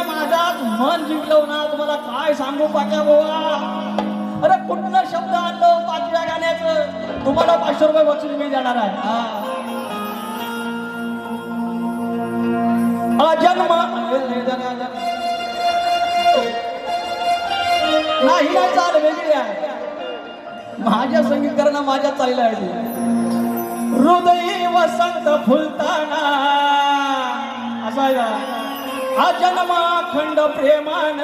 तुम्ही माझ्यात मन जिंकलं ना तुम्हाला काय सांगू पाट्या बाबा अरे कुठलं शब्द आणलं पाचव्या गाण्याचं. तुम्हाला पाचशे रुपये बक्षीस मी देणार आहे. हा. जन्म. नाही ना चाल वेगळी आहे. माझ्या संगीतकारांना माझ्या चालल्या आहे. हृदय वसंत फुलताना. असा अजन्माखंड खंड प्रेमान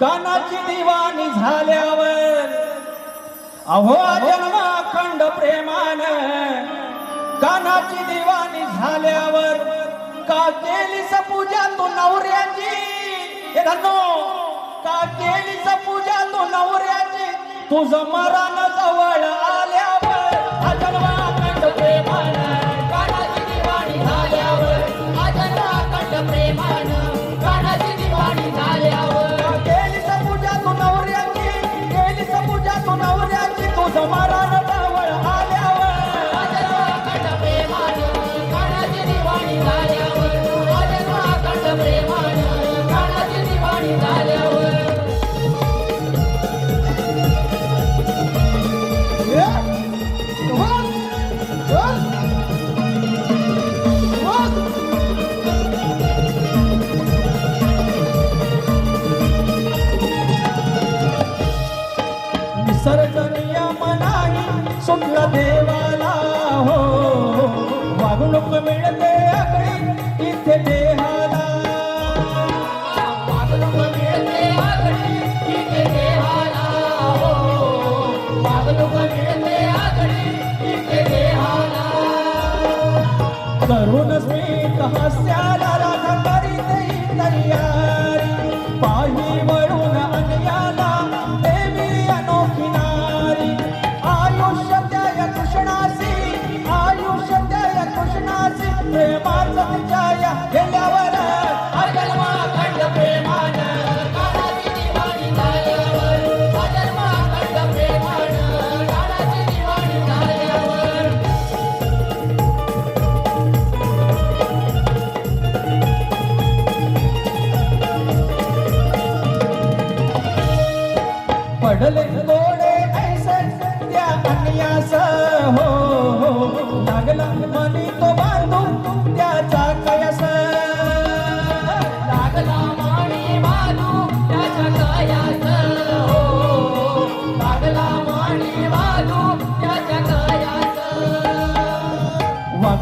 कानाची दिवाणी झाल्यावर अहो अजन्माखंड खंड प्रेमान कानाची दिवाणी झाल्यावर का केली पूजा तू नवऱ्याची? हे धनो का केली पूजा तू नवऱ्याची? तुझं मरण जवळ निसर्ग नियम नाही सुटला देवाला हो. वागणूक मिळते आगळी इथे देहाला. वागणूक मिळते इथे देहाला हो. वागणूक मिळते इथे देहाला. स्मित हास्याला पडले गोडे ऐसे त्या अन्यास हो.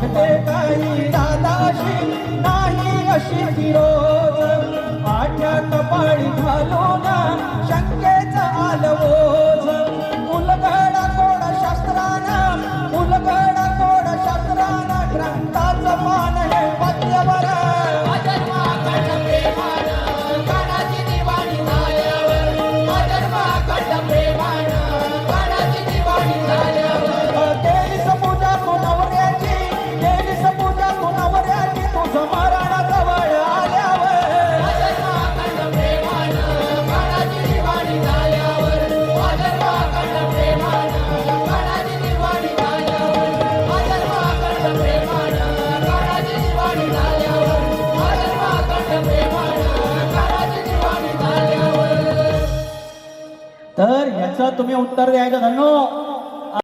वागते काही दादाशी नाही अशी फिरो दिवाणी तुम्ही उत्तर द्यायचं धन्नो.